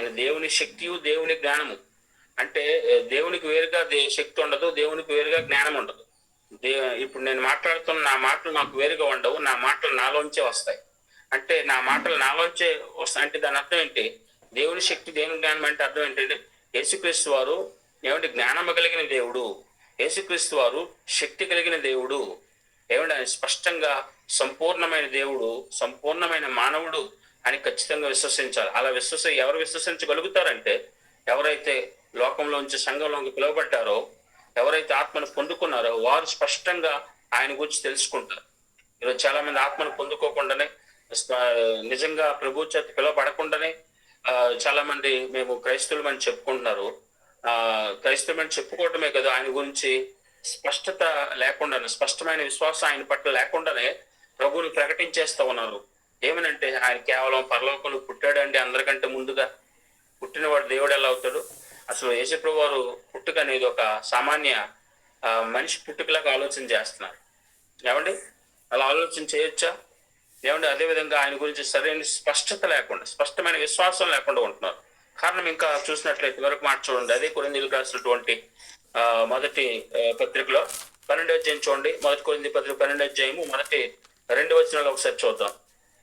ఆయన దేవుని శక్తియు దేవుని జ్ఞానము. అంటే దేవునికి వేరుగా శక్తి ఉండదు దేవునికి వేరుగా జ్ఞానం ఉండదు. దే ఇప్పుడు నేను మాట్లాడుతున్న నా మాటలు నాకు వేరుగా ఉండవు నా మాటలు నాలోంచే వస్తాయి. అంటే నా మాటలు నాలోంచే వస్తాయి అంటే దాని అర్థం ఏంటి? దేవుని శక్తి దేవుని జ్ఞానం అంటే అర్థం ఏంటంటే యేసుక్రీస్తు వారు ఏమంటే జ్ఞానము కలిగిన దేవుడు. యేసుక్రీస్తు వారు శక్తి కలిగిన దేవుడు. ఏమంటే స్పష్టంగా సంపూర్ణమైన దేవుడు సంపూర్ణమైన మానవుడు. అని ఖచ్చితంగా విశ్వసించాలి. అలా విశ్వస ఎవరు విశ్వసించగలుగుతారంటే ఎవరైతే లోకంలోంచి సంఘంలోకి పిలువబడ్డారో ఎవరైతే ఆత్మను పొందుకున్నారో వారు స్పష్టంగా ఆయన గురించి తెలుసుకుంటారు. ఈరోజు చాలా మంది ఆత్మను పొందుకోకుండానే స్ప- నిజంగా ప్రభు చేత పిలువబడకుండానే చాలా మంది మేము క్రైస్తవులమని చెప్పుకుంటున్నారు. ఆ క్రైస్తవులని చెప్పుకోవటమే కదా ఆయన గురించి స్పష్టత లేకుండానే స్పష్టమైన విశ్వాసం ఆయన పట్ల లేకుండానే ప్రభువుని ప్రకటించేస్తా ఉన్నారు. ఏమనంటే ఆయన కేవలం పరలోకంలో పుట్టాడండి అందరికంటే ముందుగా. పుట్టినవాడు దేవుడు ఎలా అవుతాడు? అసలు యేసప్రభు వారు పుట్టుక అనేది ఒక సామాన్య మనిషి పుట్టుకలాగా ఆలోచన చేస్తున్నారు. ఏమండి? అలా ఆలోచన చేయొచ్చా? ఏమండి? అదే విధంగా ఆయన గురించి సరైన స్పష్టత లేకుండా స్పష్టమైన విశ్వాసం లేకుండా ఉంటున్నారు. కారణం ఇంకా చూసినట్లయితే వరకు మాట చూడండి. అదే కొరిందీలు రాసినటువంటి ఆ, మొదటి పత్రికలో పన్నెండు అధ్యాయం చూడండి. మొదటి కొరింది పత్రిక పన్నెండు అధ్యాయము మొదటి రెండు వచనాలు ఒకసారి చూద్దాం.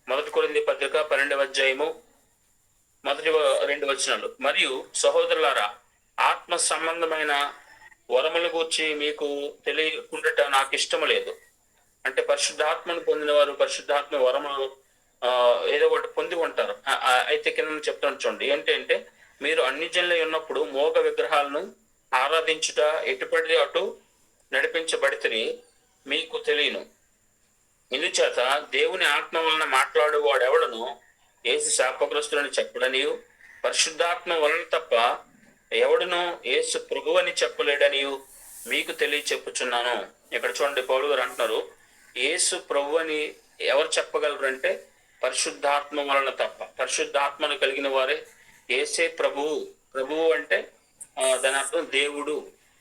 మొదటి కొరింది పత్రిక పన్నెండవ అధ్యాయము మొదటి వ- రెండు వచనాలు. మరియు సహోదరులారా ఆత్మ సంబంధమైన వరముల గురించి మీకు తెలియకుండా నాకు ఇష్టం లేదు. అంటే పరిశుద్ధాత్మను పొందిన వారు పరిశుద్ధాత్మ వరములు ఆ, ఏదో ఒకటి పొంది ఉంటారు. అయితే కింద చెప్తాను చూడండి. ఏంటంటే మీరు అన్ని జన్లై ఉన్నప్పుడు మోగ విగ్రహాలను ఆరాధించుట ఎటుపడి అటు నడిపించబడితే మీకు తెలియను. ఇందుచేత దేవుని ఆత్మ వలన మాట్లాడువాడెవడను ఏసు శాపగ్రస్తులని చెప్పడనియు పరిశుద్ధాత్మ వలన తప్ప ఎవడును ఏసు ప్రభు అని చెప్పలేడనియు మీకు తెలియ చెప్పుచున్నాను ఇక్కడ చూడండి పౌలు గారు అంటున్నారు ఏసు ప్రభు అని ఎవరు చెప్పగలరు అంటే పరిశుద్ధాత్మ వలన తప్ప. పరిశుద్ధాత్మను కలిగిన వారే ఏసే ప్రభువు ప్రభువు అంటే దాని అర్థం దేవుడు.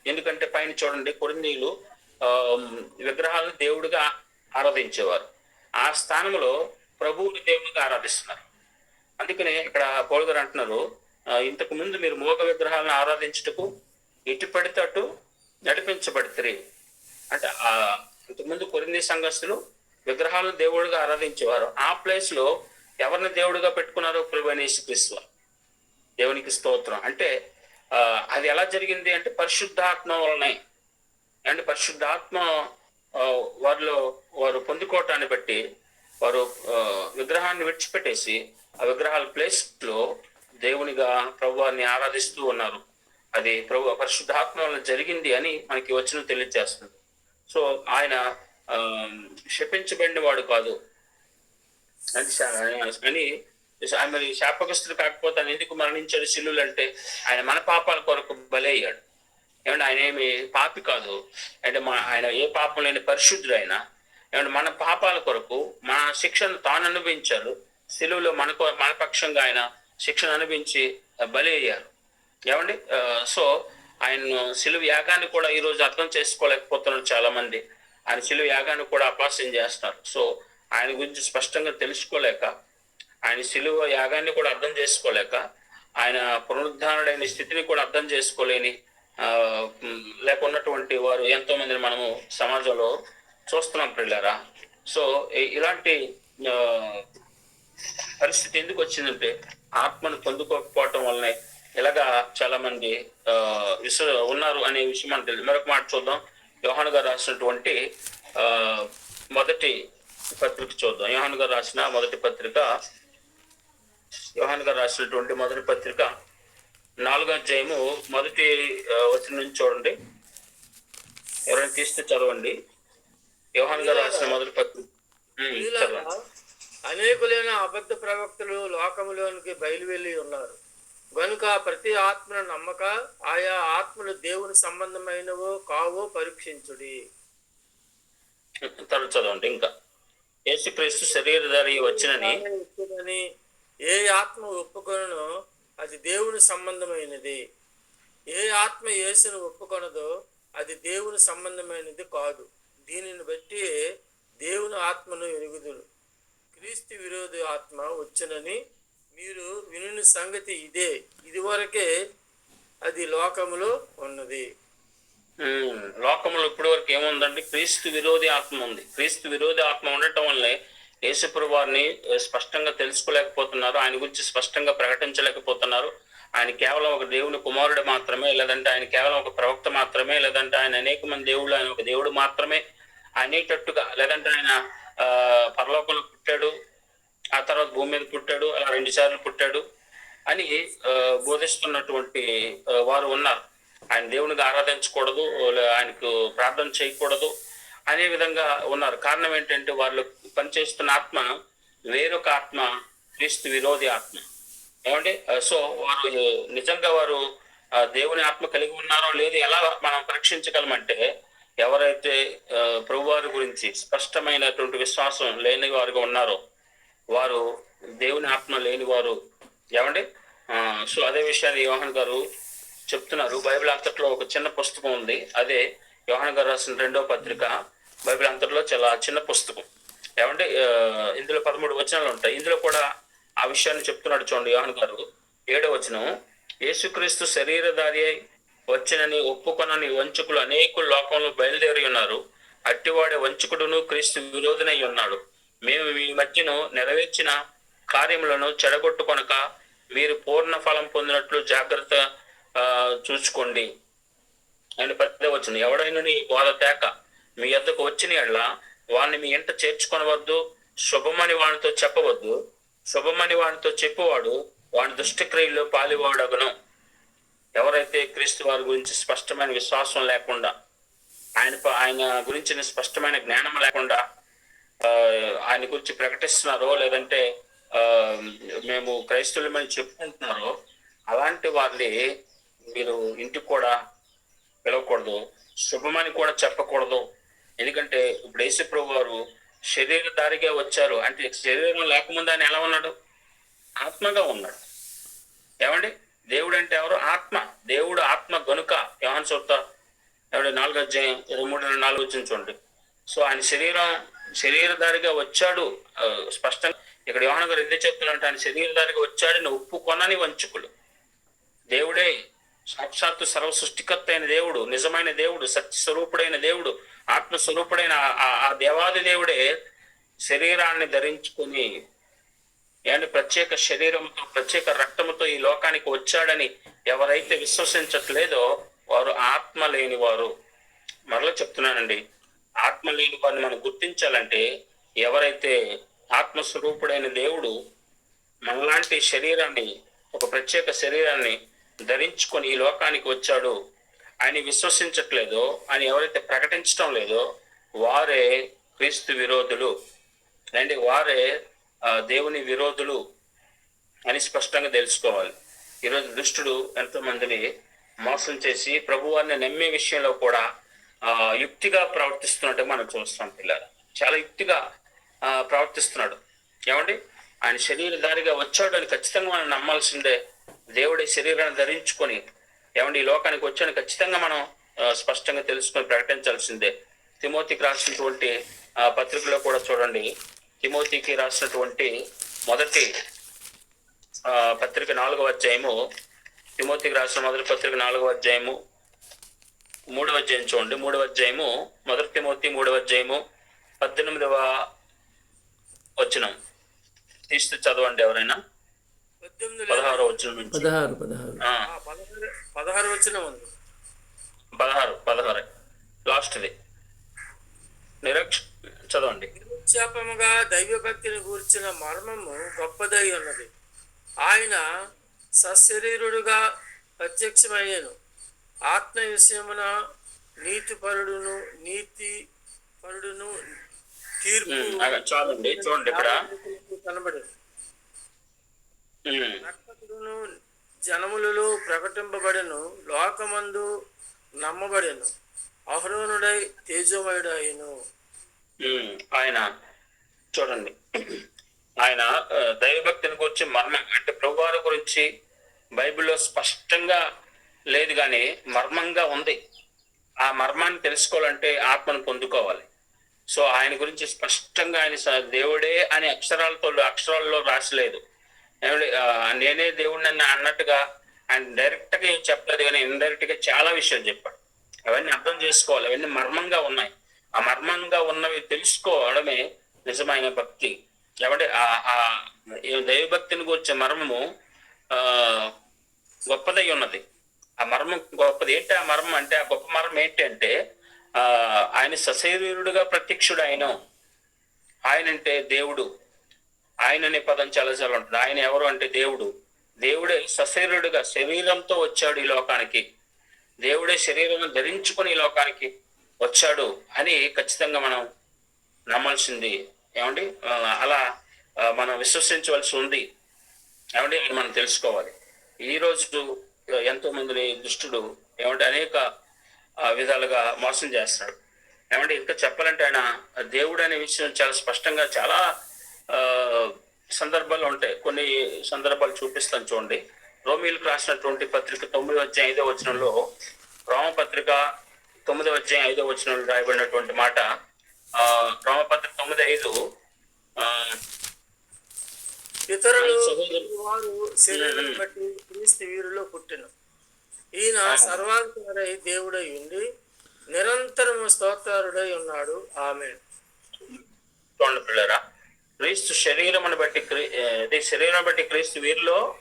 ఎందుకంటే పైన చూడండి కొరిందీలు ఆ, విగ్రహాలను దేవుడిగా ఆరాధించేవారు. ఆ స్థానంలో ప్రభువుని దేవుడిగా ఆరాధిస్తున్నారు. అందుకనే ఇక్కడ పోలుగారు అంటున్నారు ఇంతకు ముందు మీరు మోగ విగ్రహాలను ఆరాధించుటకు ఇటు పడితే అటు నడిపించబడితే అంటే ఆ ఇంతకుముందు కొరింది సంఘస్థులు విగ్రహాలను దేవుడిగా ఆరాధించేవారు. ఆ ప్లేస్లో ఎవరిని దేవుడిగా పెట్టుకున్నారో ప్రభు అనేసి క్రీస్తు దేవునికి స్తోత్రం. అంటే అది ఎలా జరిగింది అంటే పరిశుద్ధాత్మ వలనే. అంటే పరిశుద్ధాత్మ వారిలో వారు పొందుకోవటాన్ని బట్టి వారు విగ్రహాన్ని విడిచిపెట్టేసి ఆ విగ్రహాల ప్లేస్లో దేవునిగా ప్రభువారిని ఆరాధిస్తూ ఉన్నారు. అది ప్రభు పరిశుద్ధాత్మ వల్ల జరిగింది అని మనకి వచ్చిన తెలియజేస్తుంది. సో ఆయన ఆ, శపించబడిన వాడు కాదు. అని ఆయన మరి శాపగ్రస్తుడు కాకపోతే ఆయన ఎందుకు మరణించాడు? శిల్లులు అంటే ఆయన మన పాపాల కొరకు బలయ్యాడు. అయ్యాడు ఏమంటే ఆయన ఏమి పాపి కాదు. అంటే మన ఆయన ఏ పాపం లేని పరిశుద్ధుడు ఆయన ఏమంటే మన పాపాల కొరకు మన శిక్షను తాను అనుభవించారు శిలువులో మనకు మన పక్షంగా ఆయన శిక్షను అనుభవించి బలి అయ్యారు. ఏమండి? సో ఆయన శిలువ యాగాన్ని కూడా ఈ రోజు అర్థం చేసుకోలేకపోతున్నారు చాలా మంది ఆయన శిలువ యాగాన్ని కూడా అపాసం చేస్తున్నారు. సో ఆయన గురించి స్పష్టంగా తెలుసుకోలేక ఆయన శిలువ యాగాన్ని కూడా అర్థం చేసుకోలేక ఆయన పునరుద్ధానుడైన స్థితిని కూడా అర్థం చేసుకోలేని లేకున్నటువంటి వారు ఎంతో మందిని మనము సమాజంలో చూస్తున్నాం పిల్లరా సో ఇలాంటి పరిస్థితి ఎందుకు వచ్చిందంటే ఆత్మను పొందుకోకపోవటం వల్లనే ఇలాగా చాలా మంది ఆ, విశ్వ ఉన్నారు అనే విషయం మనకు తెలియదు. మరొక మాట చూద్దాం. యోహాను గారు రాసినటువంటి ఆ, మొదటి పత్రిక చూద్దాం. యోహాను గారు రాసిన మొదటి పత్రిక యోహాను గారు రాసినటువంటి మొదటి పత్రిక నాలుగో అధ్యాయము మొదటి ఆ, వచనం నుంచి చూడండి. ఎవరైనా తీస్తే చదవండి. యోహాన్ గారు రాసిన మొదటి పత్రిక అనేకులైన అబద్ధ ప్రవక్తలు లోకములోనికి బయలువెళ్ళి ఉన్నారు. గనుక ప్రతి ఆత్మను నమ్మక ఆయా ఆత్మలు దేవుని సంబంధమైనవో కావో పరీక్షించుడి. తర్వాత చదవండి ఇంకా. యేసుక్రీస్తు శరీరధారి వచ్చినని వచ్చినని ఏ ఆత్మ ఒప్పుకొనో అది దేవుని సంబంధమైనది. ఏ ఆత్మ యేసును ఒప్పుకొనదో అది దేవుని సంబంధమైనది కాదు. దీనిని బట్టి దేవుని ఆత్మను ఎరుగుదురు. క్రీస్తు విరోధి ఆత్మ వచ్చునని మీరు వినుని సంగతి ఇదే. ఇదివరకే అది లోకములో ఉన్నది. ఉమ్, లోకంలో ఇప్పటి వరకు ఏముందండి? క్రీస్తు విరోధి ఆత్మ ఉంది. క్రీస్తు విరోధి ఆత్మ ఉండటం వల్లే యేసుప్రభు వారిని స్పష్టంగా తెలుసుకోలేకపోతున్నారు. ఆయన గురించి స్పష్టంగా ప్రకటించలేకపోతున్నారు. ఆయన కేవలం ఒక దేవుని కుమారుడు మాత్రమే లేదంటే ఆయన కేవలం ఒక ప్రవక్త మాత్రమే లేదంటే ఆయన అనేక మంది దేవుళ్ళు ఆయన ఒక దేవుడు మాత్రమే అనేటట్టుగా లేదంటే ఆయన పరలోకంలో పుట్టాడు ఆ తర్వాత భూమి మీద పుట్టాడు అలా రెండు సార్లు పుట్టాడు అని బోధిస్తున్నటువంటి వారు ఉన్నారు. ఆయన దేవునికి ఆరాధించకూడదు ఆయనకు ప్రార్థన చేయకూడదు. అనే విధంగా ఉన్నారు. కారణం ఏంటంటే వాళ్ళు పనిచేస్తున్న ఆత్మ వేరొక ఆత్మ క్రీస్తు విరోధి ఆత్మ. ఏమండి? సో వారు నిజంగా వారు దేవుని ఆత్మ కలిగి ఉన్నారో లేదు ఎలా మనం పరీక్షించగలమంటే ఎవరైతే ప్రభువారి గురించి స్పష్టమైనటువంటి విశ్వాసం లేని వారుగా ఉన్నారో వారు దేవుని ఆత్మ లేని వారు. ఏమండి? సో అదే విషయాన్ని యోహన్ గారు చెప్తున్నారు. బైబిల్ అంతట్లో ఒక చిన్న పుస్తకం ఉంది. అదే యోహన్ గారు రాసిన రెండో పత్రిక. బైబిల్ అంతట్లో చాలా చిన్న పుస్తకం. ఏమంటే ఇందులో పదమూడు వచనాలు ఉంటాయి. ఇందులో కూడా ఆ విషయాన్ని చెప్తున్నాడు చూడండి యోహన్ గారు. ఏడో వచనం యేసుక్రీస్తు శరీరధారి అయి వచ్చినని ఒప్పుకొనని వంచకులు అనేకులు లోకంలో బయలుదేరి ఉన్నారు. అట్టివాడే వంచకుడును క్రీస్తు విరోధనై ఉన్నాడు. మేము మీ మధ్యను నెరవేర్చిన కార్యములను చెడగొట్టుకొనక మీరు పూర్ణ ఫలం పొందినట్లు జాగ్రత్త చూసుకోండి. ఆయన పెద్ద వచ్చిన ఎవడైనా నీ బోధ తేక మీ యొద్దకు వచ్చిన ఎడ్ల వాణ్ణి మీ ఇంట చేర్చుకొనవద్దు. శుభమని వానితో చెప్పవద్దు. శుభమని వానితో చెప్పువాడు వాని దుష్టక్రియల్లో పాలివాడగను. ఎవరైతే క్రీస్తు వారి గురించి స్పష్టమైన విశ్వాసం లేకుండా ఆయన ప- ఆయన గురించిన స్పష్టమైన జ్ఞానం లేకుండా ఆయన గురించి ప్రకటిస్తున్నారో లేదంటే మేము క్రైస్తవులమని చెప్పుకుంటున్నారో అలాంటి వారిని మీరు ఇంటికి కూడా పిలవకూడదు. శుభమని కూడా చెప్పకూడదు. ఎందుకంటే ఇప్పుడు యేసుప్రభు వారు శరీరధారిగా వచ్చారు. అంటే శరీరం లేకముందు ఆయన ఎలా ఉన్నాడు? ఆత్మగా ఉన్నాడు. ఏమండి? దేవుడు అంటే ఎవరు? ఆత్మ. దేవుడు ఆత్మ గనుక యోహాన్ సొత్త ఎవడి? నాలుగు అధ్యాయం ఇరవై మూడు ఇరవై నాలుగు వచ్చింది చూడండి. సో ఆయన శరీరం శరీరధారిగా వచ్చాడు. స్పష్టంగా ఇక్కడ యోహన గారు ఎందుకు చెప్తున్నారంటే ఆయన శరీరధారిగా వచ్చాడని ఒప్పుకొనని వంచుకులు. దేవుడే సాక్షాత్తు సర్వ సృష్టికర్త అయిన దేవుడు నిజమైన దేవుడు సత్య స్వరూపుడైన దేవుడు. ఆత్మస్వరూపుడైన ఆ- ఆ- ఆ దేవాది దేవుడే శరీరాన్ని ధరించుకొని ఏమంటే ప్రత్యేక శరీరంతో ప్రత్యేక రక్తముతో ఈ లోకానికి వచ్చాడని ఎవరైతే విశ్వసించట్లేదో వారు ఆత్మ లేని వారు మరలా చెప్తున్నానండి ఆత్మ లేని వారిని మనం గుర్తించాలంటే ఎవరైతే ఆత్మస్వరూపుడైన దేవుడు మనలాంటి శరీరాన్ని ఒక ప్రత్యేక శరీరాన్ని ధరించుకొని ఈ లోకానికి వచ్చాడు ఆయన విశ్వసించట్లేదో ఆయన ఎవరైతే ప్రకటించడం లేదో వారే క్రీస్తు విరోధులు. అండి వారే దేవుని విరోధులు అని స్పష్టంగా తెలుసుకోవాలి. ఈరోజు దుష్టుడు ఎంతో మందిని మోసం చేసి ప్రభువారిని నమ్మే విషయంలో కూడా యుక్తిగా ప్రవర్తిస్తున్నట్టు మనం చూస్తాం పిల్లలు. చాలా యుక్తిగా ప్రవర్తిస్తున్నాడు. ఏమండి? ఆయన శరీరధారిగా వచ్చాడు అని ఖచ్చితంగా మనం నమ్మాల్సిందే. దేవుడి శరీరాన్ని ధరించుకొని ఏమండి ఈ లోకానికి వచ్చాడని ఖచ్చితంగా మనం స్పష్టంగా తెలుసుకొని ప్రకటించాల్సిందే. తిమోతికి రాసినటువంటి ఆ, పత్రికలో కూడా చూడండి. తిమోతికి రాసినటువంటి మొదటి ఆ, పత్రిక నాలుగవ అధ్యాయము. తిమోతికి రాసిన మొదటి పత్రిక నాలుగవ అధ్యాయము. మూడవ అధ్యాయం చూడండి. మూడవ అధ్యాయము మొదటి తిమోతి మూడవ అధ్యాయము పద్దెనిమిదవ వచనం. తీస్తూ చదవండి ఎవరైనా. పదహారో వచనం నుంచి. పదహారు పదహారు. పదహారు వచ్చిన ఉంది. పదహారు పదహారు. లాస్ట్ది. నిరక్ష చదవండి. నిరుత్సాపముగా దైవభక్తిని గూర్చిన మర్మము గొప్పదై ఉన్నది. ఆయన సశరీరుడుగా ప్రత్యక్షమయ్యను. ఆత్మ విషయమున నీతిపరుడును నీతి పరుడును తీర్పు చాలండి. చూడండి ఉమ్, రక్షకుడును జనములలో ప్రకటింపబడెను లోకమందు నమ్మబడెను. అహరోనుడై తేజోమయుడైను. ఆయన చూడండి. ఆయన దైవభక్తిని గురించి మర్మం అంటే ప్రభువారి గురించి బైబిల్లో స్పష్టంగా లేదు కానీ మర్మంగా ఉంది. ఆ మర్మాన్ని తెలుసుకోవాలంటే ఆత్మను పొందుకోవాలి. సో ఆయన గురించి స్పష్టంగా ఆయన స- దేవుడే అనే అక్షరాలతో అక్షరాల్లో రాసలేదు నేనే దేవుడిని అని అన్నట్టుగా ఆయన డైరెక్ట్గా ఏం చెప్పలేదు కానీ ఇండైరెక్ట్గా చాలా విషయాలు చెప్పాడు. అవన్నీ అర్థం చేసుకోవాలి అవన్నీ మర్మంగా ఉన్నాయి. ఆ మర్మంగా ఉన్నవి తెలుసుకోవడమే నిజమైన భక్తి. కాబట్టి ఆ ఆ ఈ దైవభక్తిని గురించే మర్మము ఆ గొప్పదై ఉన్నది. ఆ మర్మం గొప్పది. ఏంటి ఆ మర్మం అంటే ఆ గొప్ప మర్మం ఏంటి అంటే ఆ ఆయన సశరీరుడుగా ప్రత్యక్షుడు ఆయన. ఆయన అంటే దేవుడు. ఆయన అనే పదం చాలా చాలా ఉంటుంది. ఆయన ఎవరు అంటే దేవుడు. దేవుడే సశరీరుడుగా శరీరంతో వచ్చాడు ఈ లోకానికి. దేవుడే శరీరం ధరించుకొని ఈ లోకానికి వచ్చాడు అని ఖచ్చితంగా మనం నమ్మాల్సింది. ఏమండి? అలా మనం విశ్వసించవలసి ఉంది. ఏమండి? అని మనం తెలుసుకోవాలి. ఈ రోజు ఎంతో మంది దుష్టుడు ఏమంటే అనేక విధాలుగా మోసం చేస్తాడు. ఏమంటే ఇంకా చెప్పాలంటే ఆయన దేవుడు అనే విషయం చాలా స్పష్టంగా చాలా సందర్భాలు ఉంటాయి. కొన్ని సందర్భాలు చూపిస్తాను చూడండి. రోమిలకు రాసినటువంటి పత్రిక తొమ్మిది అధ్యాయం ఐదో వచనంలో రోమపత్రిక తొమ్మిదో అధ్యాయం ఐదో వచనంలో రాయబడినటువంటి మాట ఆ రోమపత్రిక తొమ్మిది ఐదు ఆ, ఇతరులు వారు శరీరం బట్టి క్రీస్తు వీరిలో పుట్టిన ఈయన సర్వాధికారై దేవుడై ఉండి నిరంతరము స్తోత్రుడై ఉన్నాడు. ఆమె చూడండి పిల్లరా. క్రీస్తు శరీరమును బట్టి క్రీ- అదే శరీరం బట్టి క్రీస్తు వీరిలో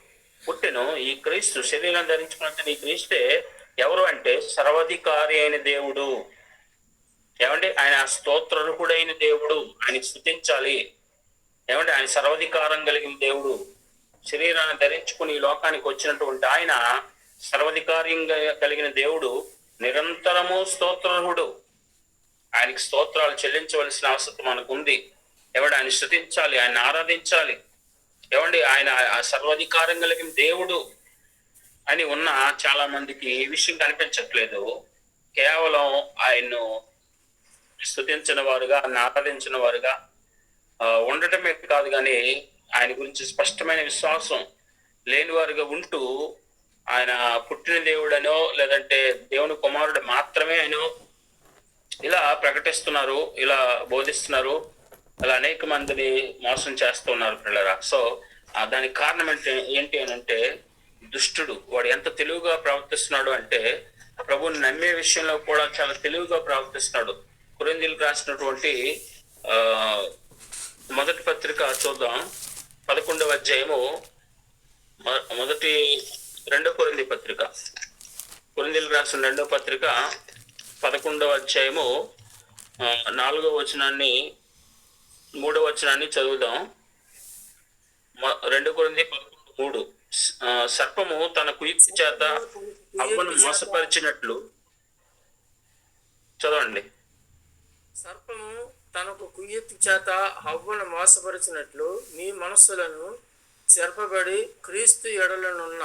పుట్టెను. ఈ క్రీస్తు శరీరం ధరించుకున్న ఈ క్రీస్తే ఎవరు అంటే సర్వాధికారి అయిన దేవుడు. ఏమంటే ఆయన స్తోత్రరుకుడైన దేవుడు. ఆయన స్థుతించాలి. ఏమంటే ఆయన సర్వాధికారం కలిగిన దేవుడు. శరీరాన్ని ధరించుకుని ఈ లోకానికి వచ్చినటువంటి ఆయన సర్వాధికార్యంగా కలిగిన దేవుడు. నిరంతరము స్తోత్రర్హుడు ఆయనకి స్తోత్రాలు చెల్లించవలసిన అవసరం మనకు ఉంది ఎవడు ఆయన స్థుతించాలి ఆయన ఆరాధించాలి? ఏమండి ఆయన ఆ సర్వాధికారం కలిగిన దేవుడు అని ఉన్న చాలా మందికి ఈ విషయం కనిపించట్లేదు. కేవలం ఆయన్ను స్థుతించిన వారుగా ఆయన ఆరాధించిన వారుగా ఉండటమే కాదు కానీ ఆయన గురించి స్పష్టమైన విశ్వాసం లేని వారుగా ఉంటూ ఆయన పుట్టిన దేవుడనో లేదంటే దేవుని కుమారుడు మాత్రమే అనో ఇలా ప్రకటిస్తున్నారు ఇలా బోధిస్తున్నారు. అలా అనేక మందిని మోసం చేస్తున్నారు పిల్లరా. సో దానికి కారణం ఏంటి ఏంటి అని అంటే దుష్టుడు వాడు ఎంత తెలివిగా ప్రవర్తిస్తున్నాడు అంటే ప్రభుని నమ్మే విషయంలో కూడా చాలా తెలివిగా ప్రవర్తిస్తున్నాడు. కురిందీలకు రాసినటువంటి ఆ మొదటి పత్రిక చూద్దాం. పదకొండవ అధ్యాయము మొదటి రెండో కొరింది పత్రిక. కొరిందీలకు రాసిన రెండో పత్రిక పదకొండవ అధ్యాయము నాలుగో వచనాన్ని మూడో వచనాన్ని చదువుదాం. రెండు కొరింది పదకొండు మూడు సర్పము తన కుయుక్తి చేత అవ్వను మోసపరిచినట్లు చదవండి. సర్పము తనకు కుయ్యెత్తి చేత హవ్వను మోసపరిచినట్లు మీ మనస్సులను చెరపబడి క్రీస్తు ఎడలనున్న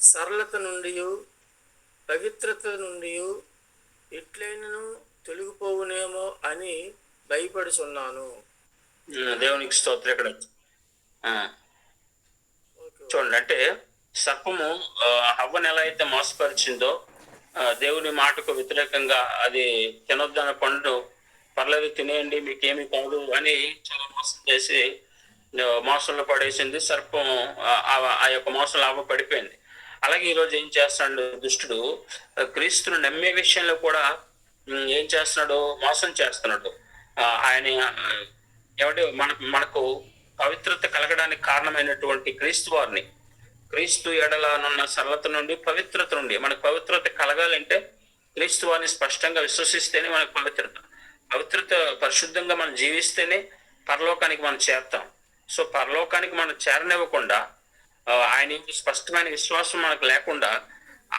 సరళత నుండి పవిత్రత నుండి ఎట్లైనను తొలగిపోవునేమో అని భయపడుచున్నాను. దేవునికి స్తోత్రం ఇక్కడ. చూడండి అంటే సర్పము హవ్వను ఎలా అయితే మోసపరిచిందో దేవుని మాటకు వ్యతిరేకంగా అది తినొద్దన్న పండు పర్లేదు తినేయండి మీకేమి కాదు అని చాలా మోసం చేసి మోసంలో పడేసింది. సర్పం ఆ- యొక్క మోసంలో అవ్వ పడిపోయింది. అలాగే ఈరోజు ఏం చేస్తున్నాడు దుష్టుడు? క్రీస్తును నమ్మే విషయంలో కూడా ఏం చేస్తున్నాడు? మోసం చేస్తున్నాడు. ఆయన ఏమంటే మన మనకు పవిత్రత కలగడానికి కారణమైనటువంటి క్రీస్తు వారిని. క్రీస్తు ఎడలనున్న సరళత నుండి పవిత్రత నుండి మనకు పవిత్రత కలగాలంటే క్రీస్తు వారిని స్పష్టంగా విశ్వసిస్తేనే మనకు పవిత్రత. పవిత్రత పరిశుద్ధంగా మనం జీవిస్తేనే పరలోకానికి మనం చేరుతాం. సో పరలోకానికి మనం చేరనివ్వకుండా ఆయన స్పష్టమైన విశ్వాసం మనకు లేకుండా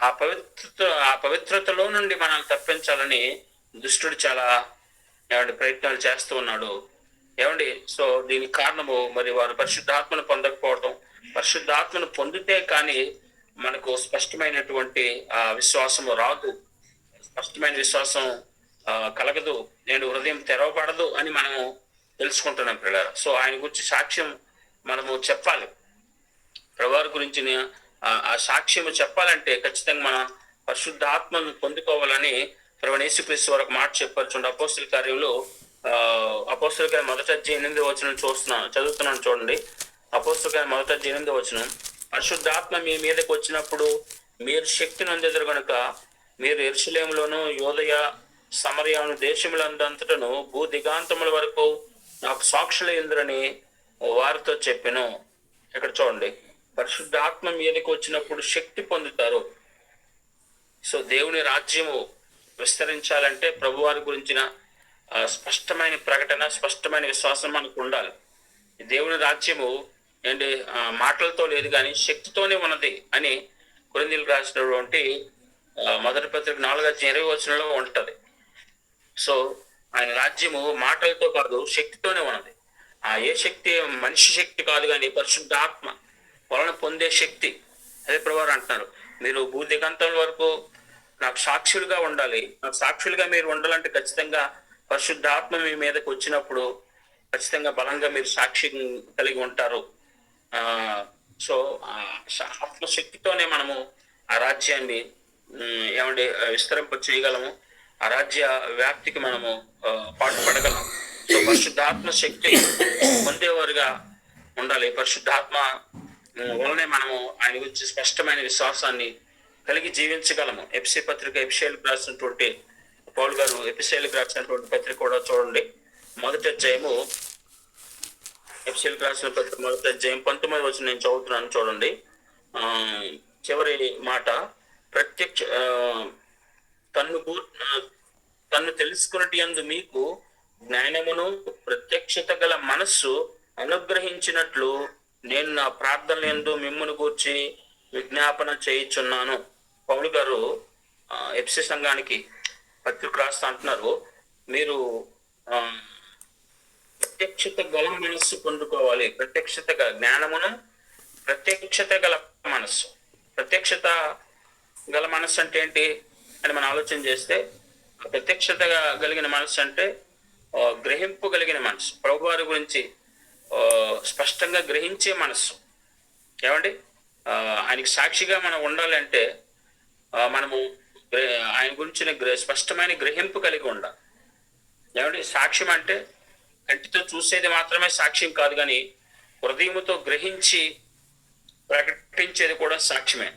ఆ పవిత్రత ఆ పవిత్రతలో నుండి మనల్ని తప్పించాలని దుష్టుడు చాలా ప్రయత్నాలు చేస్తూ ఉన్నాడు. ఏమండి? సో దీనికి కారణము మరి వారు పరిశుద్ధాత్మను పొందకపోవటం. పరిశుద్ధాత్మను పొందితే కానీ మనకు స్పష్టమైనటువంటి ఆ విశ్వాసము రాదు. స్పష్టమైన విశ్వాసం కలగదు. నేను హృదయం తెరవబడదు అని మనము తెలుసుకుంటున్నాం పిల్లల సో ఆయన గురించి సాక్ష్యం మనము చెప్పాలి. ప్రభువారి గురించి ఆ- సాక్ష్యము చెప్పాలంటే ఖచ్చితంగా మన పరిశుద్ధాత్మను పొందుకోవాలని ప్రభు పొందుకోవాలని వారు ఒక మాట చెప్పారు. చూడండి అపోస్తుల కార్యంలో అపోస్తుల కార్యం మొదట అధ్యాయం ఎనిమిది వచ్చిన చూస్తున్నాను చదువుతున్నాను చూడండి. అపోస్తుగా మొదట ఎనిమిదో వచనం. పరిశుద్ధాత్మ మీ మీదకి వచ్చినప్పుడు మీరు శక్తి నొందెదరు గనుక మీరు ఎరుసలేములోను యోదయ సమరయాను దేశములందంతటను భూ దిగాంతముల వరకు నాకు సాక్షుల ఇంద్రని వారితో చెప్పాను. ఇక్కడ చూడండి. పరిశుద్ధాత్మ మీదకి వచ్చినప్పుడు శక్తి పొందుతారు. సో దేవుని రాజ్యము విస్తరించాలంటే ప్రభువారి గురించిన స్పష్టమైన ప్రకటన స్పష్టమైన విశ్వాసం మనకు ఉండాలి. దేవుని రాజ్యము ఏంటి మాటలతో లేదు కానీ శక్తితోనే ఉన్నది అని కొరిందీలు రాసినటువంటి మొదటి పత్రిక నాలుగు ఇరవై వచనంలో ఉంటుంది. సో ఆయన రాజ్యము మాటలతో కాదు శక్తితోనే ఉన్నది. ఆ ఏ శక్తి మనిషి శక్తి కాదు కానీ పరిశుద్ధాత్మ వలన పొందే శక్తి. అదే ప్రభావం అంటున్నారు. మీరు భూదిగంతం వరకు నాకు సాక్షులుగా ఉండాలి. నాకు సాక్షులుగా మీరు ఉండాలంటే ఖచ్చితంగా పరిశుద్ధాత్మ మీ మీదకి వచ్చినప్పుడు ఖచ్చితంగా బలంగా మీరు సాక్షి కలిగి ఉంటారు. ఆ సో ఆ ఆత్మశక్తితోనే మనము ఆ రాజ్యాన్ని ఏమంటే ఏమండి విస్తరింప చేయగలము. ఆ రాజ్య వ్యాప్తికి మనము పాటుపడగలం సో పరిశుద్ధాత్మ శక్తి పొందేవారుగా ఉండాలి. పరిశుద్ధాత్మ వలనే మనము ఆయన గురించి స్పష్టమైన విశ్వాసాన్ని కలిగి జీవించగలము. ఎఫ్సి పత్రిక ఎఫ్సీఎల్ రాసినటువంటి పౌల్ గారు ఎఫ్సిఎల్కి రాసినటువంటి పత్రిక కూడా చూడండి. మొదటి అధ్యాయము ఎఫ్సిఎల్కి రాసిన పత్రిక మొదటి అధ్యాయం పంతొమ్మిది వచ్చి నేను చదువుతున్నాను చూడండి. చివరి మాట ప్రత్యక్ష తన్ను తన్ను తెలుసుకున్నటి యందు మీకు జ్ఞానమును ప్రత్యక్షత గల మనస్సు అనుగ్రహించినట్లు నేను నా ప్రార్థనలు ఎందు మిమ్మల్ని గూర్చి విజ్ఞాపన చేయుచున్నాను. పౌలు గారు ఎఫ్సి సంఘానికి పత్రిక రాస్తా అంటున్నారు. మీరు ప్రత్యక్షత గల మనస్సు పొందుకోవాలి. ప్రత్యక్షత గల జ్ఞానమును ప్రత్యక్షత గల మనస్సు. ప్రత్యక్షత గల మనస్సు అంటే ఏంటి అని మనం ఆలోచన చేస్తే ప్రత్యక్షత కలిగిన మనస్సు అంటే గ్రహింపు కలిగిన మనస్సు. ప్రభువారి గురించి స్పష్టంగా గ్రహించే మనస్సు. ఏమండి? ఆయనకి సాక్షిగా మనం ఉండాలంటే మనము ఆయన గురించిన స్పష్టమైన గ్రహింపు కలిగి ఉండాలి ఏమంటే సాక్ష్యం అంటే కంటితో చూసేది మాత్రమే సాక్ష్యం కాదు కానీ హృదయముతో గ్రహించి ప్రకటించేది కూడా సాక్ష్యమే.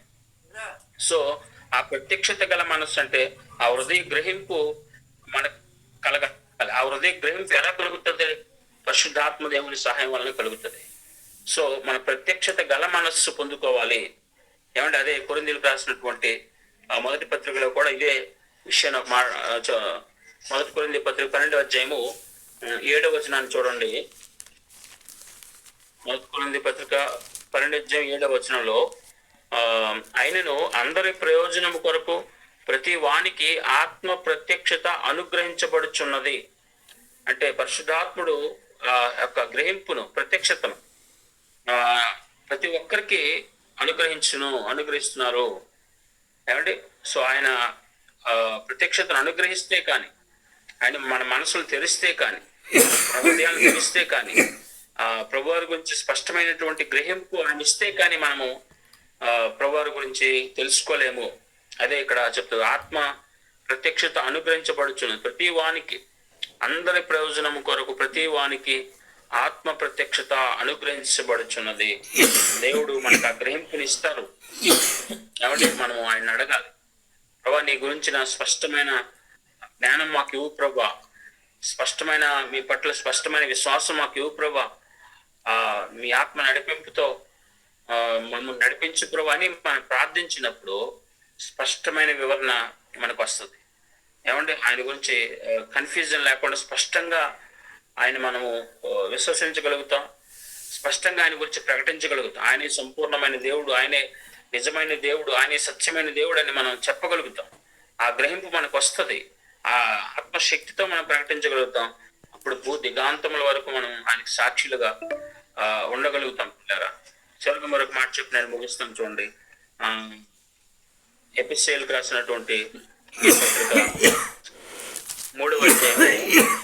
సో ఆ ప్రత్యక్షత గల మనస్సు అంటే ఆ హృదయ గ్రహింపు మనకు కలగాలి. ఆ హృదయ గ్రహింపు ఎలా కలుగుతుంది? పరిశుద్ధాత్మ దేవుని సహాయం వలన కలుగుతుంది. సో మన ప్రత్యక్షత గల మనస్సు పొందుకోవాలి. ఏమంటే అదే కొరిందీలకు రాసినటువంటి ఆ మొదటి పత్రికలో కూడా ఇదే విషయం నాకు మా చ- మొదటి కొరింది పత్రిక పన్నెండవ అధ్యాయము ఏడవ వచనాన్ని చూడండి. మొదటి కొరింది పత్రిక పన్నెండు అధ్యాయం ఏడవ వచనంలో ఆ, ఆయనను అందరి ప్రయోజనము కొరకు ప్రతి వానికి ఆత్మ ప్రత్యక్షత అనుగ్రహించబడుచున్నది. అంటే పరిశుద్ధాత్ముడు ఆ యొక్క గ్రహింపును ప్రత్యక్షతను ఆ, ప్రతి ఒక్కరికి అనుగ్రహించును అనుగ్రహిస్తున్నారు. ఏమండి? సో ఆయన ఆ, ప్రత్యక్షతను అనుగ్రహిస్తే కానీ ఆయన మన మనసులు తెరిస్తే కానీ హృదయాలు తెరిస్తే కానీ ఆ ప్రభువారి గురించి స్పష్టమైనటువంటి గ్రహింపు ఆయన ఇస్తే కానీ మనము ఆ ప్రభువారి గురించి తెలుసుకోలేము. అదే ఇక్కడ చెప్తుంది ఆత్మ ప్రత్యక్షత అనుగ్రహించబడుచున్నది. ప్రతి వానికి అందరి ప్రయోజనం కొరకు ప్రతి వానికి ఆత్మ ప్రత్యక్షత అనుగ్రహించబడుచున్నది. దేవుడు మనకు ఆ గ్రహింపుని ఇస్తారు మనం ఆయన అడగాలి. ప్రభా నీ గురించిన స్పష్టమైన జ్ఞానం మాకు ఇవ్వు ప్రభా. స్పష్టమైన మీ పట్ల స్పష్టమైన విశ్వాసం మాకు ఇవ్వు ప్రభా. ఆ మీ ఆత్మ నడిపింపుతో ఆ మమ్మల్ని నడిపించు ప్రభా అని మనం ప్రార్థించినప్పుడు స్పష్టమైన వివరణ మనకు వస్తుంది. ఏమంటే ఆయన గురించి కన్ఫ్యూజన్ లేకుండా స్పష్టంగా ఆయన మనము విశ్వసించగలుగుతాం. స్పష్టంగా ఆయన గురించి ప్రకటించగలుగుతాం. ఆయనే సంపూర్ణమైన దేవుడు ఆయనే నిజమైన దేవుడు ఆయనే సత్యమైన దేవుడు అని మనం చెప్పగలుగుతాం. ఆ గ్రహింపు మనకు వస్తుంది ఆ ఆత్మశక్తితో మనం ప్రకటించగలుగుతాం. అప్పుడు భూ దిగాంతముల వరకు మనం ఆయనకి సాక్షులుగా ఆ, ఉండగలుగుతాం పిల్లరా. చివరికి మరొక మాట చెప్పి నేను ముగిస్తాను చూడండి. ఆ ఎపిసేల్కి రాసినటువంటి పత్రిక మూడవ అధ్యాయం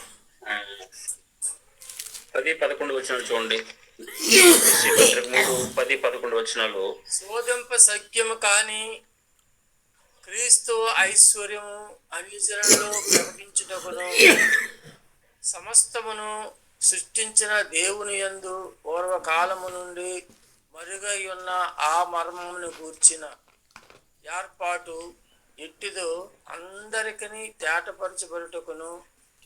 పది పదకొండు వచనాలు చూడండి. మూడు పది పదకొండు వచనాలు. శోధింప సఖ్యము కాని క్రీస్తు ఐశ్వర్యము అన్యజనులలో ప్రకటించుటకును సమస్తమును సృష్టించిన దేవుని యందు పూర్వకాలము నుండి మరుగై ఉన్న ఆ మర్మమును గూర్చిన ఏర్పాటు ఎట్టిదో అందరికీ తేటపరచబడుటకును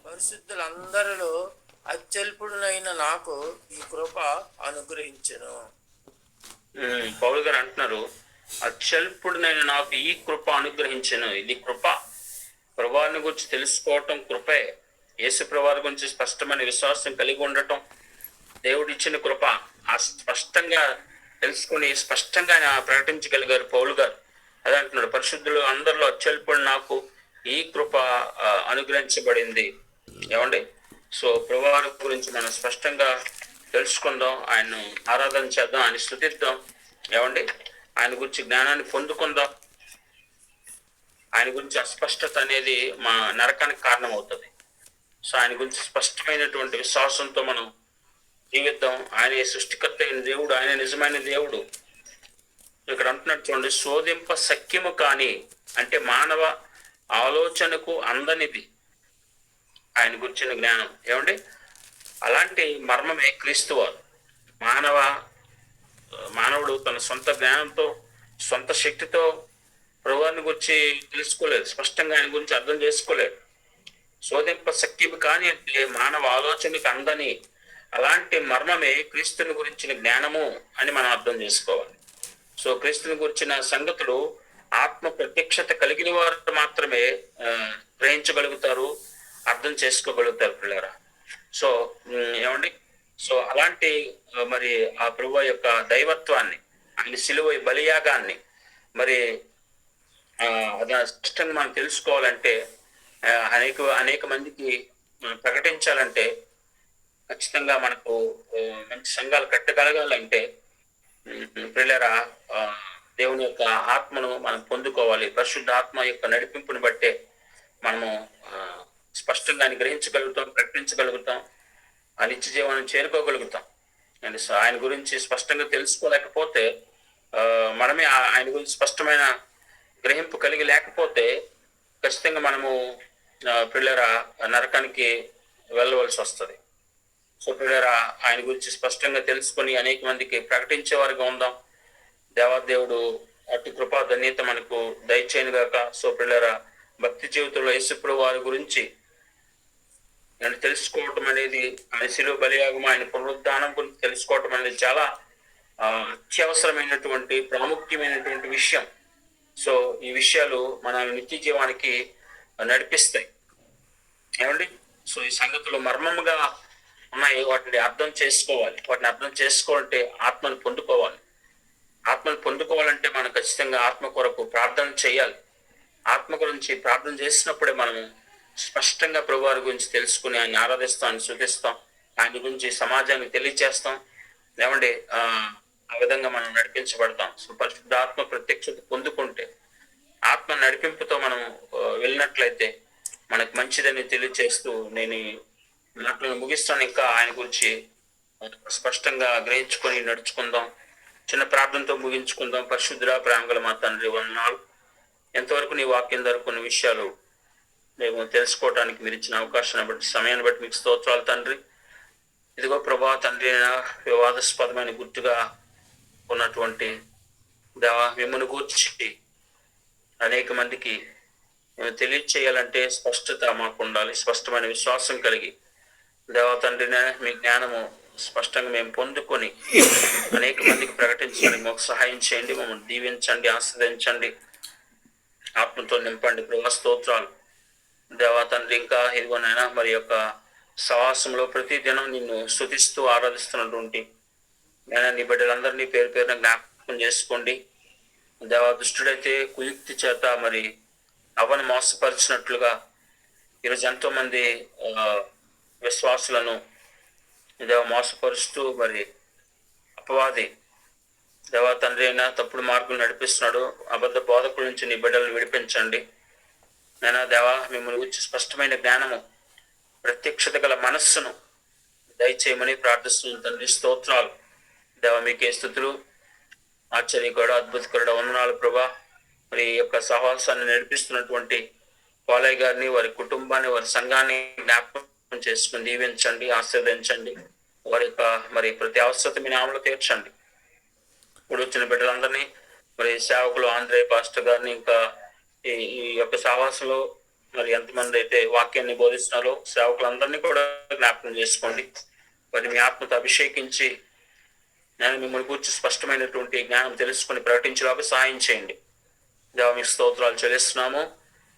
పరిశుద్ధులందరిలో అత్యల్పుడునైన నాకు ఈ కృప అనుగ్రహించను. ఉమ్, పౌలు గారు అంటున్నారు అత్యల్పుడునైన నాకు ఈ కృప అనుగ్రహించను. ఇది కృప ప్రభాని గురించి తెలుసుకోవటం కృపే. యేసు ప్రభావం గురించి స్పష్టమైన విశ్వాసం కలిగి ఉండటం దేవుడిచ్చిన కృప. ఆ స్పష్టంగా తెలుసుకుని స్పష్టంగా ఆయన ప్రకటించగలిగారు పౌలు గారు. అదే అంటున్నాడు పరిశుద్ధులు అందరిలో అత్యల్పుడు నాకు ఈ కృప అనుగ్రహించబడింది. ఏమండి? సో ప్రభువారి గురించి మనం స్పష్టంగా తెలుసుకుందాం ఆయన్ను ఆరాధన చేద్దాం ఆయన స్థుతిద్దాం ఏమండి? ఆయన గురించి జ్ఞానాన్ని పొందుకుందాం. ఆయన గురించి అస్పష్టత అనేది మా నరకానికి కారణం అవుతుంది సో ఆయన గురించి స్పష్టమైనటువంటి విశ్వాసంతో మనం జీవిద్దాం. ఆయన సృష్టికర్త అయిన దేవుడు ఆయన నిజమైన దేవుడు. ఇక్కడ అంటున్నట్టు చూడండి శోధింప సఖ్యము కాని అంటే మానవ ఆలోచనకు అందనిది. ఆయన గురించిన జ్ఞానం. ఏమండి? అలాంటి మర్మమే క్రీస్తు మానవ మానవుడు తన సొంత జ్ఞానంతో సొంత శక్తితో ప్రభువాన్ని గురించి తెలుసుకోలేదు. స్పష్టంగా ఆయన గురించి అర్థం చేసుకోలేదు. శోధింప శక్తి కాని అంటే మానవ ఆలోచనకు అందని అలాంటి మర్మమే క్రీస్తుని గురించిన జ్ఞానము అని మనం అర్థం చేసుకోవాలి. సో క్రీస్తుని గురించిన సంగతులు ఆత్మ ప్రత్యక్షత కలిగిన వారు మాత్రమే గ్రహించగలుగుతారు. అర్థం చేసుకోగలుగుతారు పిల్లరా. సో ఏమండి? సో అలాంటి మరి ఆ ప్రభు యొక్క దైవత్వాన్ని ఆయన సిలువ బలియాగాన్ని మరి ఆ, అది స్పష్టంగా మనం తెలుసుకోవాలంటే అనేక అనేక మందికి ప్రకటించాలంటే ఖచ్చితంగా మనకు మంచి సంఘాలు కట్టగలగాలంటే పిల్లరా దేవుని యొక్క ఆత్మను మనం పొందుకోవాలి. పరిశుద్ధ ఆత్మ యొక్క నడిపింపుని బట్టే మనము స్పష్టంగా ఆయన గ్రహించగలుగుతాం ప్రకటించగలుగుతాం ఆ నిత్య జీవనం చేరుకోగలుగుతాం. అండ్ ఆయన గురించి స్పష్టంగా తెలుసుకోలేకపోతే మనమే ఆయన గురించి స్పష్టమైన గ్రహింపు కలిగి లేకపోతే ఖచ్చితంగా మనము పిల్లరా నరకానికి వెళ్ళవలసి వస్తుంది. సో పిల్లరా ఆయన గురించి స్పష్టంగా తెలుసుకొని అనేక మందికి ప్రకటించే వారిగా ఉందాం. దేవాదేవుడు అటు కృపా ధన్యత మనకు దయచేయను గాక సో పిల్లరా భక్తి జీవితంలో యేసుప్రభు వారి గురించి నేను తెలుసుకోవటం అనేది ఆయన శిలువ బలియాగం ఆయన పునరుద్ధానం గురించి తెలుసుకోవటం అనేది చాలా అత్యవసరమైనటువంటి ప్రాముఖ్యమైనటువంటి విషయం. సో ఈ విషయాలు మన నిత్య జీవానికి నడిపిస్తాయి. ఏమండి? సో ఈ సంగతులు మర్మముగా ఉన్నాయి. వాటిని అర్థం చేసుకోవాలి. వాటిని అర్థం చేసుకోవాలంటే ఆత్మను పొందుకోవాలి. ఆత్మను పొందుకోవాలంటే మనం ఖచ్చితంగా ఆత్మ కొరకు ప్రార్థన చేయాలి. ఆత్మ గురించి ప్రార్థన చేసినప్పుడే మనం స్పష్టంగా ప్రభువారి గురించి తెలుసుకుని ఆయన ఆరాధిస్తాం ఆయన శుద్ధిస్తాం ఆయన గురించి సమాజానికి తెలియజేస్తాం ఏమండి ఆ విధంగా మనం నడిపించబడతాం. సో పరిశుద్ధాత్మ ప్రత్యక్షత పొందుకుంటే ఆత్మ నడిపింపుతో మనం వెళ్ళినట్లయితే మనకు మంచిదని తెలియజేస్తూ నేను ఈ మాటలను ముగిస్తాను. ఇంకా ఆయన గురించి స్పష్టంగా గ్రహించుకొని నడుచుకుందాం. చిన్న ప్రార్థనతో ముగించుకుందాం. పరిశుద్ధురా ప్రేమగల మా తండ్రి వందనాలు. ఎంతవరకు నీ వాక్యం ధర కొన్ని విషయాలు మేము తెలుసుకోవటానికి మీరు ఇచ్చిన అవకాశాన్ని బట్టి సమయాన్ని బట్టి మీకు స్తోత్రాలు తండ్రి. ఇదిగో ప్రభా తండ్రి వివాదాస్పదమైన గుర్తుగా ఉన్నటువంటి దేవా మిమ్మల్ని గూర్చి అనేక మందికి మేము తెలియచేయాలంటే స్పష్టత మాకు ఉండాలి స్పష్టమైన విశ్వాసం కలిగి. దేవా తండ్రినే మీ జ్ఞానము స్పష్టంగా మేము పొందుకొని అనేక మందికి ప్రకటించండి మాకు సహాయం చేయండి మమ్మల్ని దీవించండి ఆస్వాదించండి ఆత్మతో నింపండి ప్రభా స్తోత్రాలు. దేవా తండ్రి ఇంకా ఇదిగోనైనా మరి యొక్క సవాసంలో ప్రతి దినం నిన్ను స్థుతిస్తూ ఆరాధిస్తున్నటువంటి నేను నీ బిడ్డలందరినీ పేరు పేరున జ్ఞాపకం చేసుకోండి. దేవా దుష్టుడైతే కుయుక్తి చేత మరి అవని మోసపరిచినట్లుగా ఈరోజు ఎంతో మంది విశ్వాసులను దేవ మోసపరుస్తూ మరి అపవాది దేవా తండ్రి అయినా తప్పుడు మార్గం నడిపిస్తున్నాడు. అబద్ధ బోధకుల నుంచి నీ బిడ్డలను విడిపించండి. నేను దేవా మిమ్మల్ని గురించి స్పష్టమైన జ్ఞానము ప్రత్యక్షత గల మనస్సును దయచేయమని ప్రార్థిస్తున్నాను తండ్రి. స్తోత్రాలు. దేవ మీకే స్థుతులు. ఆశ్చర్యకరుడు అద్భుతకరుడు వందనాలు ప్రభా. మరి ఈ యొక్క సహవాసాన్ని నడిపిస్తున్నటువంటి పాలయ్య గారిని వారి కుటుంబాన్ని వారి సంఘాన్ని జ్ఞాపకం చేసుకుని దీవించండి ఆశీర్వదించండి. వారి యొక్క మరి ప్రతి అవసరత మీ నామలో తీర్చండి. ఇప్పుడు వచ్చిన బిడ్డలందరినీ మరి సేవకులు ఆంధ్రే పాస్టర్ గారిని ఇంకా ఈ ఈ యొక్క సహవాసంలో మరి ఎంతమంది అయితే వాక్యాన్ని బోధిస్తున్నారో సేవకులందరినీ కూడా జ్ఞాపకం చేసుకోండి. మరి మీ ఆత్మతో అభిషేకించి నేను మిమ్మల్ని గురించి స్పష్టమైనటువంటి జ్ఞానం తెలుసుకుని ప్రకటించడానికి సహాయం చేయండి. దేవ మీకు స్తోత్రాలు చెల్లిస్తున్నాము.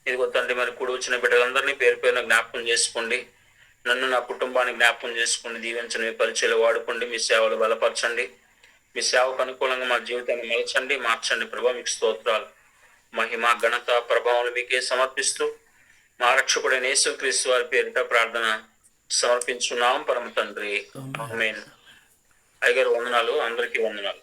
ఇదిగో తండ్రి మరి కూడి వచ్చిన బిడ్డలందరినీ పేరు పేరున జ్ఞాపకం చేసుకోండి. నన్ను నా కుటుంబాన్ని జ్ఞాపకం చేసుకుని దీవించండి మీ పరిచయలు వాడుకోండి. మీ సేవలు బలపరచండి. మీ సేవకు అనుకూలంగా మా జీవితాన్ని మలచండి. మార్చండి. ప్రభా మీకు స్తోత్రాలు. మహిమ ఘనత ప్రభావం మీకే సమర్పిస్తూ మా రక్షకుడైన యేసుక్రీస్తు వారి పేరిట ప్రార్థన సమర్పించున్నాం. పరమ తండ్రి. అయ్యగారు వందనాలు. అందరికీ వందనాలు.